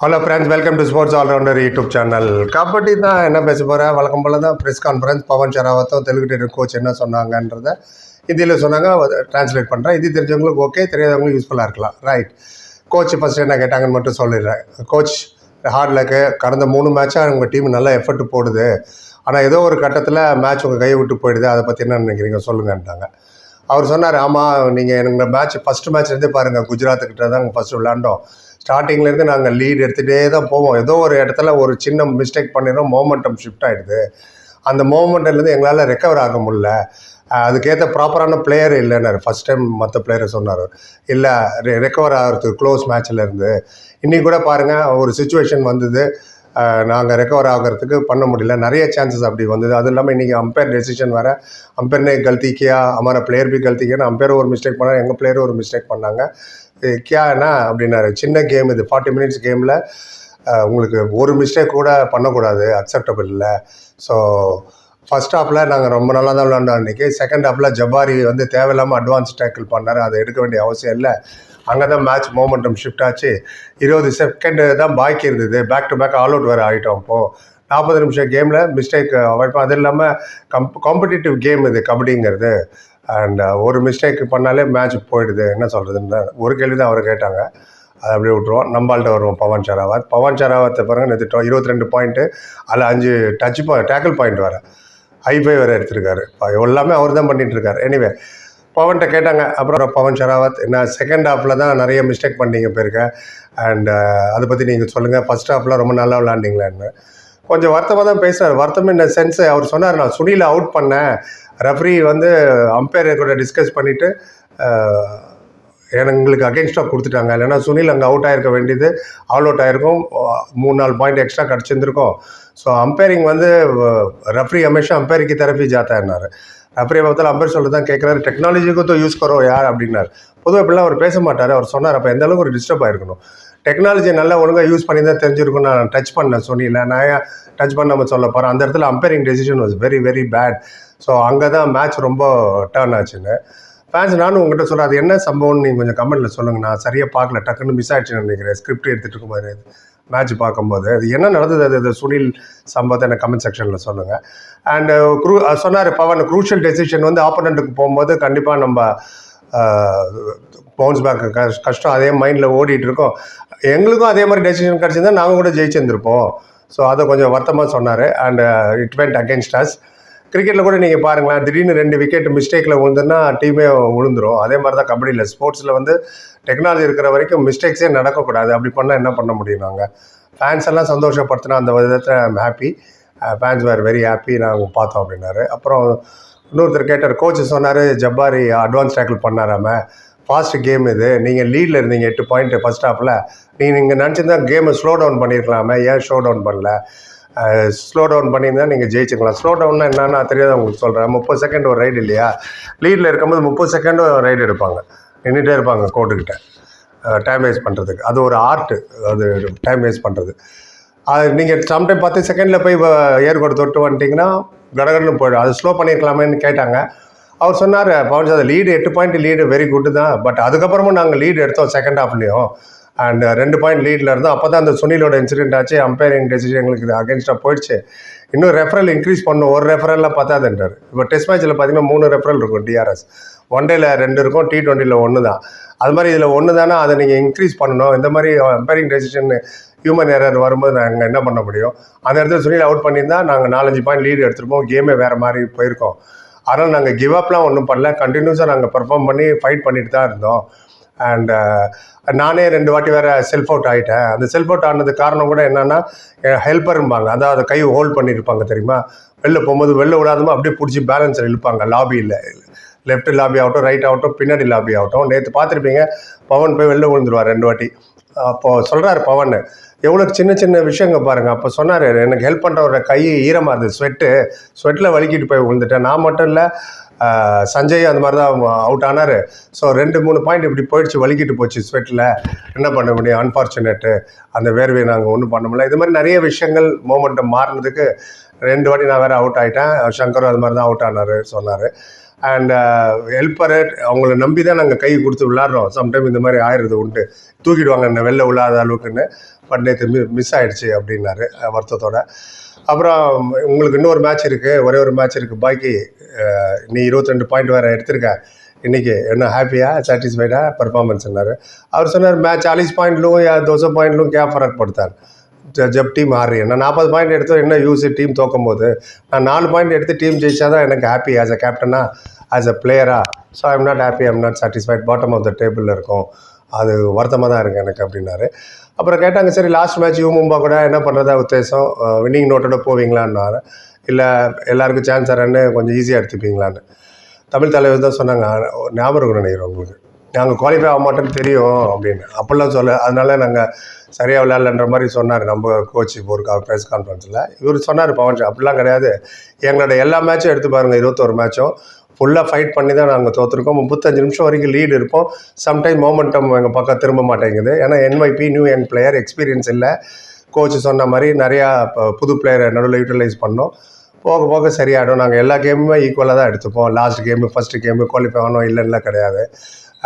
Hello friends welcome to sports all rounder YouTube channel kabaddi தான் என்ன பேச போகிறேன் வழக்கம் போல தான் ப்ரெஸ் கான்ஃபரன்ஸ் பவன் ஷராவத்தும் தெலுங்கு டெலிவிஷன் கோச் என்ன சொன்னாங்கன்றத ஹிந்தியில் சொன்னாங்க. ட்ரான்ஸ்லேட் பண்ணுறேன் ஹிந்தி தெரிஞ்சவங்களுக்கு ஓகே தெரியாதவங்களுக்கு யூஸ்ஃபுல்லாக இருக்கலாம். ரைட் கோச் ஃபஸ்ட்டு என்ன கேட்டாங்கன்னு மட்டும் சொல்லிடுறேன். கோச் ஹார்ட் லக்கு கடந்த மூணு மேட்சாக உங்கள் டீம் நல்லா எஃபர்ட் போடுது. ஆனால் ஏதோ ஒரு கட்டத்தில் மேட்ச் உங்கள் கையை விட்டு போயிடுது. அதை பற்றி என்ன நினைக்கிறீங்க? சொல்லுங்கன்ட்டாங்க. அவர் சொன்னார் ஆமாம் நீங்கள் எங்கள் மேட்ச் ஃபஸ்ட்டு மேட்ச்லேருந்தே பாருங்கள் குஜராத்துக்கிட்ட தான் ஃபஸ்ட்டு விளாண்டோம் ஸ்டார்டிங்லேருந்து நாங்கள் லீட் எடுத்துகிட்டே தான் போவோம். ஏதோ ஒரு இடத்துல ஒரு சின்ன மிஸ்டேக் பண்ணிடுறோம் மோமெண்டம் ஷிஃப்ட் ஆகிடுது அந்த மோமெண்ட்லேருந்து எங்களால் ரெக்கவர் ஆக முடியல. அதுக்கேற்ற ப்ராப்பரான பிளேயர் இல்லைன்னாரு. ஃபஸ்ட் டைம் மற்ற பிளேயரை சொன்னார். இல்லை ரெ ரெக்கவர் ஆகிறதுக்கு க்ளோஸ் மேட்ச்லேருந்து இருந்து. இன்றைக்கி கூட பாருங்கள் ஒரு சுச்சுவேஷன் வந்தது. நாங்கள் ரெக்கவர் ஆகிறதுக்கு பண்ண முடியல. நிறைய சான்சஸ் அப்படி வந்தது. அதுவும் இல்லாமல் இன்றைக்கி அம்பையர் டெசிஷன் வர அம்பையர்னே கல்த்திக்கியா அமர பிளேயர் பி கல்த்திக்கியான்னு அம்பையர் ஒரு மிஸ்டேக் பண்ணாங்க எங்கள் பிளேயர் ஒரு மிஸ்டேக் பண்ணாங்க. கியானா அப்படின்னாரு. சின்ன கேம் இது. ஃபார்ட்டி மினிட்ஸ் கேமில் உங்களுக்கு ஒரு மிஸ்டேக் கூட பண்ணக்கூடாது. அக்செப்டபிள் இல்லை ஸோ ஃபஸ்ட் ஹாஃபில் நாங்கள் ரொம்ப நல்லா தான் விளாண்டோம் அன்றைக்கி செகண்ட் ஹாஃபில் ஜபாரி வந்து தேவையில்லாமல் அட்வான்ஸ் டேக்கிள் பண்ணார். அதை எடுக்க வேண்டிய அவசியம் இல்லை. அங்கே தான் மேட்ச் மோமெண்டம் ஷிஃப்ட் ஆச்சு. இருபது செகண்டு தான் பாக்கி இருந்தது. Back to back all out வேறு ஆகிட்டோம் இப்போது நாற்பது நிமிஷம் கேமில் மிஸ்டேக் அவாய்ட் அது இல்லாமல் கம் காம்படிட்டிவ் கேம் இது கபடிங்கிறது. அண்ட் uh, ஒரு மிஸ்டேக் பண்ணாலே மேட்ச் போயிடுது. என்ன சொல்கிறதுன்னு ஒரு கேள்வி தான் அவர் கேட்டாங்க. அதை அப்படியே விட்ருவோம் நம்மள்கிட்ட வருவோம் பவன் ஷராவத் பவன் ஷராவத்தை பாருங்க நேற்று இருபத்தி ரெண்டு பாயிண்ட்டு அதில் அஞ்சு டச் பாயிண்ட் டேக்கிள் பாயிண்ட் வேறு. ஹைஃபை வேறு எடுத்திருக்காரு. எல்லாமே அவர் தான் பண்ணிட்டு எனிவே பவன்கிட்ட கேட்டாங்க. அப்புறம் பவன் ஷராவத் நான் செகண்ட் ஹாஃபில் தான் நிறைய மிஸ்டேக் பண்ணீங்க போயிருக்கேன் அண்ட் uh, அதை பற்றி நீங்கள் சொல்லுங்கள் ஃபஸ்ட் ஹாஃபில் ரொம்ப நல்லா விளாண்டிங்களேன்னு கொஞ்சம் வருத்தமாக தான் பேசினார் வருத்தம் இந்த சென்ஸ் அவர் சொன்னார் நான் சுனியில் அவுட் பண்ணேன். ரெஃப்ரி வந்து அம்பையர் கூட டிஸ்கஸ் பண்ணிவிட்டு எங்களுக்கு அகேன்ஸ்டாக கொடுத்துட்டாங்க. இல்லைன்னா சுனில் அங்கே அவுட் ஆகிருக்க வேண்டியது ஆல் அவுட் ஆகிருக்கும் மூணு நாலு பாயிண்ட் எக்ஸ்ட்ரா கிடச்சிருந்துருக்கும். ஸோ அம்பேரிங் வந்து ரெஃப்ரி ஹமேஷா அம்பையருக்கு தெரப்பி ஜாத்தான்னார். ரெஃப்ரியை பார்த்தாலும் அம்பேர் சொல்கிறது தான் கேட்குறாரு டெக்னாலஜிக்கும் யூஸ் கரோ யார் அப்படின்னார். பொதுவாக இப்படிலாம் அவர் பேச மாட்டார். அவர் சொன்னார் அப்போ எந்த அளவுக்கு ஒரு டிஸ்டர்ப் ஆகிருக்கணும் டெக்னாலஜி நல்லா ஒழுங்காக யூஸ் பண்ணி தான் தெரிஞ்சிருக்கும் நான் டச் பண்ண சொன்னியில் நான் ஏன் டச் பண்ணாமல் சொல்ல போகிறேன் அந்த இடத்துல umpiring decision was very very bad so அங்கே தான் மேட்ச் ரொம்ப டேர்ன் ஆச்சுன்னு. ஃபேன்ஸ் நானும் உங்கள்கிட்ட சொல்கிறேன் அது என்ன சம்பவம்னு நீங்கள் கொஞ்சம் கமெண்ட்டில் சொல்லுங்கள் நான் சரியாக பார்க்கல. டக்குன்னு மிஸ் ஆயிடுச்சுன்னு நினைக்கிறேன். ஸ்கிரிப்ட் எடுத்துகிட்டு இருக்கும்போது மேட்ச் பார்க்கும்போது. அது என்ன நடந்தது? அது அது சுனில் சம்பவத்தை எனக்கு கமெண்ட் செக்ஷனில் சொல்லுங்கள் uh, அண்டு க்ரூ சொன்னார் பவன் க்ரூஷியல் டெசிஷன் வந்து ஆப்போனண்ட்டுக்கு போகும்போது கண்டிப்பாக நம்ம பவுன்ஸ் பேக் கஷ்டம். அதே மைண்டில் ஓடிட்டு இருக்கோம் எங்களுக்கும் அதே மாதிரி டெசிஷன் கிடச்சிருந்தா நாங்கள் கூட ஜெயிச்சிருந்துருப்போம். ஸோ அதை கொஞ்சம் வருத்தமாக சொன்னார். And it went against us கிரிக்கெட்டில் கூட நீங்கள் பாருங்களேன் திடீர்னு ரெண்டு விக்கெட் மிஸ்டேக்கில் விழுந்துன்னா டீமே விழுந்துரும். அதே மாதிரி தான் கபடியில். ஸ்போர்ட்ஸில் வந்து டெக்னாலஜி இருக்கிற வரைக்கும் மிஸ்டேக்ஸே நடக்கக்கூடாது. அப்படி பண்ணால் என்ன பண்ண முடியும் நாங்கள் ஃபேன்ஸ் எல்லாம் சந்தோஷப்படுத்தினா அந்த விதத்தில் I'm happy fans were very happy நாங்கள் பார்த்தோம் அப்படின்னாரு. அப்புறம் இன்னொருத்தர் கேட்டார் கோச் சொன்னார் ஜப்பாரி அட்வான்ஸ் டேக்கிள் பண்ணாராம ஃபாஸ்ட் கேம் இது. நீங்கள் லீடில் இருந்தீங்க எட்டு பாயிண்ட் ஃபஸ்ட் ஹாஃபில் நீங்கள் நீங்கள் நினச்சிருந்தா கேமை ஸ்லோ டவுன் பண்ணியிருக்கலாமே ஏன் ஷோ டவுன் பண்ணல? ஸ்லோ டவுன் பண்ணியிருந்தா நீங்கள் ஜெயிச்சுக்கலாம். ஸ்லோ டவுன்னா என்னென்னா தெரியாத உங்களுக்கு சொல்கிறேன் முப்பது செகண்ட் ஒரு ரைடு இல்லையா? லீடில் இருக்கும்போது முப்பது செகண்டும் ரைடு எடுப்பாங்க. நின்றுட்டே இருப்பாங்க கோர்ட்டுக்கிட்ட டைம் வேஸ்ட் பண்ணுறதுக்கு அது ஒரு ஆர்ட்டு அது டைம் வேஸ்ட் பண்ணுறது அது நீங்கள் சம்டைம் பத்து செகண்டில் போய் ஏற்கோடு தொட்டு வந்துட்டிங்கன்னா கடகடன்னு போயிடும். அது ஸ்லோ பண்ணியிருக்கலாமேன்னு கேட்டாங்க. அவர் சொன்னார் பவன் சார் லீடு எட்டு பாயிண்ட் லீடு வெரி குட்டு தான். பட் அதுக்கப்புறமும் நாங்கள் லீடு எடுத்தோம் செகண்ட் ஹாஃப்லேயும் அண்ட் ரெண்டு பாயிண்ட் லீடில் இருந்தோம். அப்போ தான் அந்த சுனிலோட இன்சிடென்ட் ஆச்சு. அம்பையரிங் டெசிஷன் எங்களுக்கு அகேன்ஸ்டாக போயிடுச்சு. இன்னும் ரெஃபரல் இன்க்ரீஸ் பண்ணும் ஒரு ரெஃபரல்லாம் பத்தாதுன்றார். இப்போ டெஸ்ட் மேட்ச்சில் பார்த்தீங்கன்னா மூணு ரெஃபரல் இருக்கும் டிஆர்எஸ் ஒன் டேல ரெண்டு இருக்கும் டி ட்வெண்ட்டியில் ஒன்று தான் அது மாதிரி இதில் ஒன்று தானே அதை நீங்கள் இன்க்ரீஸ் பண்ணணும். இந்த மாதிரி அம்பையரிங் டெசிஷன் ஹியூமன் எரர் வரும்போது நாங்கள் என்ன பண்ண முடியும்? அந்த இடத்துல சுனில் அவுட் பண்ணியிருந்தா நாங்கள் நாலஞ்சு பாயிண்ட் லீடு எடுத்துருப்போம். கேமே வேறு மாதிரி போயிருக்கோம். அதனால் நாங்கள் கிவ் அப்லாம் ஒன்றும் பண்ணல. கண்டினியூஸாக நாங்கள் பர்ஃபார்ம் பண்ணி ஃபைட் பண்ணிட்டு தான் இருந்தோம். அண்ட் நானே ரெண்டு வாட்டி வேறு செல்ஃப் அவுட் ஆகிட்டேன் அந்த செல்ஃப் அவுட் ஆனது காரணம் கூட என்னென்னா ஹெல்ப்பரும்பாங்க அதாவது கை ஹோல்ட் பண்ணியிருப்பாங்க தெரியுமா? வெளில போகும்போது வெளில விடாதமோ அப்படியே பிடிச்சி பேலன்ஸில் இழுப்பாங்க. லாபியில் லெஃப்ட் லாபி ஆகட்டும் ரைட் ஆகட்டும் பின்னாடி லாபி ஆகட்டும். நேற்று பார்த்துருப்பீங்க பவன் போய் வெளில விழுந்துருவார் ரெண்டு வாட்டி. அப்போது சொல்கிறாரு பவன். எவ்வளோ சின்ன சின்ன விஷயங்க பாருங்கள் அப்போ சொன்னார் எனக்கு ஹெல்ப் பண்ணுறவரோட கை ஈரமாக இருந்தது ஸ்வெட்டு ஸ்வெட்டில் வலிக்கிட்டு போய் விழுந்துட்டேன். நான் மட்டும் இல்லை சஞ்சய் அந்த மாதிரி தான் அவுட் ஆனார். ஸோ ரெண்டு மூணு பாயிண்ட் இப்படி போயிடுச்சு வலிக்கிட்டு போச்சு ஸ்வெட்டில் என்ன பண்ண முடியும்? அன்ஃபார்ச்சுனேட்டு அந்த வேர்வையை நாங்கள் ஒன்றும் பண்ண முடியல. இது மாதிரி நிறைய விஷயங்கள் மூமெண்ட்டை மாறினதுக்கு ரெண்டு வாட்டி நான் வேறு அவுட் ஆகிட்டேன் சங்கரும் அது மாதிரி தான் அவுட் ஆனார் சொன்னார். அண்ட் ஹெல்ப்பரை uh, அவங்கள நம்பி தான் நாங்கள் கை கொடுத்து விளாட்றோம். சம்டைம் இந்த மாதிரி ஆயிடுறது உண்டு. தூக்கிடுவாங்க என்ன வெளில விழாத அளவுக்குன்னு. பட் நேற்று மி மிஸ் ஆகிடுச்சு அப்படின்னாரு வருத்தத்தோட. அப்புறம் உங்களுக்கு இன்னொரு மேட்ச் இருக்குது ஒரே ஒரு மேட்ச் இருக்குது பாக்கி நீ இருபத்தெண்டு பாயிண்ட் வேறு எடுத்திருக்க. இன்றைக்கி என்ன ஹாப்பியாக சாட்டிஸ்ஃபைடாக பர்ஃபார்மன்ஸ் சொன்னார் அவர் சொன்னார் மேட்ச் அலிஸ் பாயிண்ட்லும் தோசை பாயிண்ட்லும் கேப் ஃபரக் படுத்தார். ஜப் டீம் ஆறு. நான் நாற்பது பாயிண்ட் எடுத்தோம் என்ன யூஸ் டீம் தோக்கும் போது நான் நாலு பாயிண்ட் எடுத்து டீம் ஜெயிச்சா தான் எனக்கு ஹாப்பி ஆஸ் அ கேப்டனா ஆஸ் அ பிளேயரா so I'm not happy I'm not satisfied bottom of the டேபிளில் இருக்கும். அது வருத்தமாக தான் இருக்குது எனக்கு அப்படின்னாரு. அப்புறம் கேட்டாங்க சரி லாஸ்ட் மேட்ச் யூ மும்பா கூட என்ன பண்ணுறதா உத்தேசம்? வின்னிங் நோட்டோட போவீங்களான்னு இல்லை எல்லாருக்கும் சான்ஸ் தரேன்னு கொஞ்சம் ஈஸியாக எடுத்துப்பீங்களான்னு. தமிழ் தலைவர் தான் சொன்னாங்க ஞாபகம் நினைக்கிறோம் உங்களுக்கு. நாங்கள் குவாலிஃபை ஆக மாட்டோம்னு தெரியும். அப்படின்னு. அப்படிலாம் சொல்ல அதனால நாங்கள் சரியாக விளையாடலன்ற மாதிரி சொன்னார். நம்ம கோச் இப்போ ஒரு ப்ரெஸ் கான்ஃபரன்ஸில் இவர் சொன்னார் பவன் அப்படிலாம் கிடையாது. எங்களோட எல்லா மேட்சும் எடுத்து பாருங்கள் இருபத்தோரு மேட்சும் ஃபுல்லாக ஃபைட் பண்ணி தான் நாங்கள் தோற்றுருக்கோம் முப்பத்தஞ்சு நிமிஷம் வரைக்கும் லீடு இருப்போம். சம்டைம் மோமெண்டம் எங்கள் பக்கம் திரும்ப மாட்டேங்குது. ஏன்னா NYP new young player experience இல்லை. கோச் சொன்ன மாதிரி நிறையா புது பிளேயரை நடுவில் யூட்டிலைஸ் பண்ணோம். போக போக சரியாயிடும். நாங்கள் எல்லா கேமுமே ஈக்குவலாக தான் எடுத்துப்போம். Last game first game qualify ஆகணும் இல்லைன்னா கிடையாது.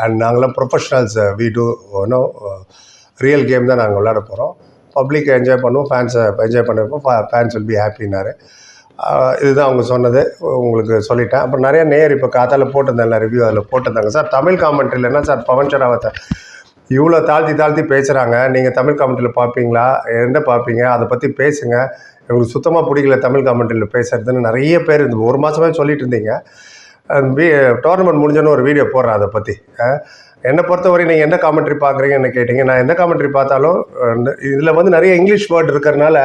அண்ட் நாங்களாம் ப்ரொஃபஷனல்ஸ் வீடு டூ ஒன்றும் ரியல் கேம் தான் நாங்கள் விளையாட போகிறோம் பப்ளிக் என்ஜாய் பண்ணுவோம் ஃபேன்ஸை என்ஜாய் பண்ணுறப்போ ஃபேன்ஸ் வில் பி ஹாப்பினாரு இதுதான் அவங்க சொன்னது உங்களுக்கு சொல்லிட்டேன். அப்புறம் நிறைய நேர் இப்போ காத்தால போட்டிருந்தேன் ரிவ்யூ அதில் போட்டிருந்தாங்க. சார் தமிழ் காமெண்ட்ரியில் என்ன சார் பவன் சராவத்தை? இவ்வளோ தாழ்த்தி தாழ்த்தி பேசுகிறாங்க நீங்கள் தமிழ் காமெண்ட்ரியில் பார்ப்பீங்களா என்ன பார்ப்பீங்க அதை பற்றி பேசுங்க. எங்களுக்கு சுத்தமாக பிடிக்கல தமிழ் காமெண்ட்ரியில் பேசுறதுன்னு நிறைய பேர் இந்த ஒரு மாதமே சொல்லிட்டு இருந்தீங்க. டோர்னமெண்ட் முடிஞ்சோன்னு ஒரு வீடியோ போடுறேன் அதை பற்றி என்னை பொறுத்தவரை நீங்கள் எந்த காமெண்ட்ரி பார்க்குறீங்கன்னு கேட்டிங்க. நான் எந்த காமெண்ட்ரி பார்த்தாலும் இதில் வந்து நிறைய இங்கிலீஷ் வேர்டு இருக்கிறனால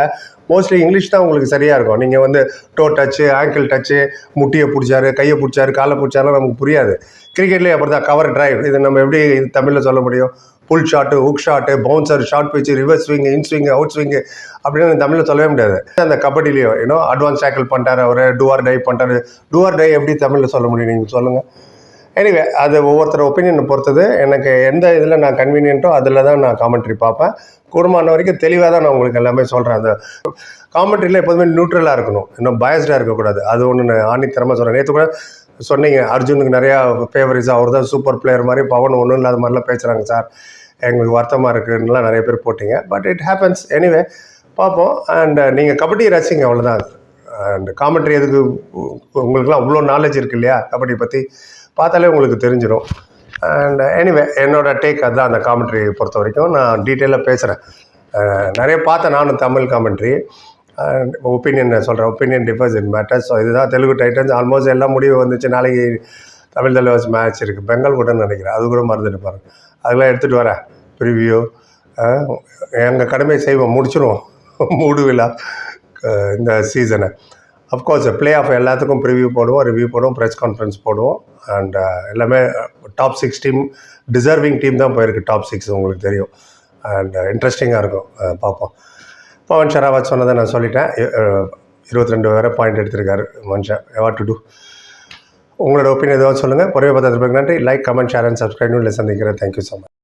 மோஸ்ட்லி இங்கிலீஷ் தான் உங்களுக்கு சரியாக இருக்கும். நீங்கள் வந்து டோ டச்சு ஆங்கிள் டச்சு முட்டியை பிடிச்சாரு கையை பிடிச்சாரு காலை பிடிச்சாலும் நமக்கு புரியாது. கிரிக்கெட்லேயே அப்படி தான் கவர் டிரைவ் இது நம்ம எப்படி இது தமிழில் சொல்ல முடியும்? Pull shot hook shot bouncer short pitch reverse swing in swing out swing அப்படின்னு தமிழில் சொல்லவே முடியாது. அந்த கபடிலையும் ஏன்னோ அட்வான்ஸ் டேக்கிள் பண்ணிட்டார் அவர் டூஆர் டை பண்ணிட்டாரு. டூஆர் டை எப்படி தமிழில் சொல்ல முடியும் நீங்கள் சொல்லுங்கள் எனிவே அது ஒவ்வொருத்தர் ஒப்பீனியனை பொறுத்தது. எனக்கு எந்த இதில் நான் கன்வீனியன்ட்டோ அதில் தான் நான் காமெண்ட்ரி பார்ப்பேன். கூடுமான வரைக்கும் தெளிவாக தான் நான் உங்களுக்கு எல்லாமே சொல்கிறேன் அந்த காமெண்ட்ரியில் எப்போதுமே நியூட்ரலாக இருக்கணும். இன்னும் பயஸ்டாக இருக்கக்கூடாது. அது ஒன்று நான் ஆணித்தரமாக சொல்கிறேன் நேற்று கூட சொன்னீங்க அர்ஜுனுக்கு நிறையா ஃபேவரிஸ் அவர் தான் சூப்பர் பிளேயர் மாதிரி பவன் ஒன்றும் இல்லாத மாதிரிலாம் பேசுகிறாங்க சார். எங்களுக்கு வருத்தமாக இருக்குன்னுலாம் நிறைய பேர் போட்டிங்க. பட் இட் ஹேப்பன்ஸ் எனிவே பார்ப்போம். அண்ட் நீங்கள் கபடி ரசிங்க அவ்வளோதான் அண்ட் காமெண்ட்ரி எதுக்கு? உங்களுக்குலாம் அவ்வளோ நாலேஜ் இருக்கு இல்லையா? கபடி பற்றி பார்த்தாலே உங்களுக்கு தெரிஞ்சிடும் அண்ட் எனிவே என்னோட டேக் அதுதான் அந்த காமெண்ட்ரி பொறுத்த வரைக்கும் நான் டீட்டெயிலாக பேசுகிறேன் uh, நிறைய பார்த்தேன் நானும் தமிழ் காமெண்ட்ரி ஒப்பீனியன் சொல்கிறேன் opinion differs in matters so இதுதான் தெலுங்கு டைட்டன்ஸ் ஆல்மோஸ்ட் எல்லாம் முடிவு வந்துச்சு. நாளைக்கு தமிழ் தலைவர் மேட்ச் இருக்குது பெங்கால் கூட நினைக்கிறேன். அது கூட மறந்துட்டு பாருங்க. அதெல்லாம் எடுத்துகிட்டு வரேன். ப்ரிவியூ uh, எங்கள் கடமை செய்வோம். முடிச்சிடுவோம் மூடு விழா uh, இந்த சீசனை அஃப்கோர்ஸ் ப்ளே ஆஃப் எல்லாத்துக்கும் ப்ரிவியூ போடுவோம் ரிவ்யூ போடுவோம் ப்ரெஸ் கான்ஃபரன்ஸ் போடுவோம். அண்ட் uh, எல்லாமே top six team deserving team தான் போயிருக்கு டாப் சிக்ஸ் உங்களுக்கு தெரியும். அண்ட் இன்ட்ரெஸ்டிங்காக uh, இருக்கும் பார்ப்போம். பவன் ஷராவத் சொன்னதை நான் சொல்லிட்டேன். இருபத்தி ரெண்டு வேறு பாயிண்ட் எடுத்திருக்காரு மனுஷன். வாட் டு டூ உங்களோட ஒப்பீனியன் ஏதாவது சொல்லுங்கள் பொறுமை பார்த்து நன்றி. Like comment share and subscribe சந்திக்கிறேன். Thank you so much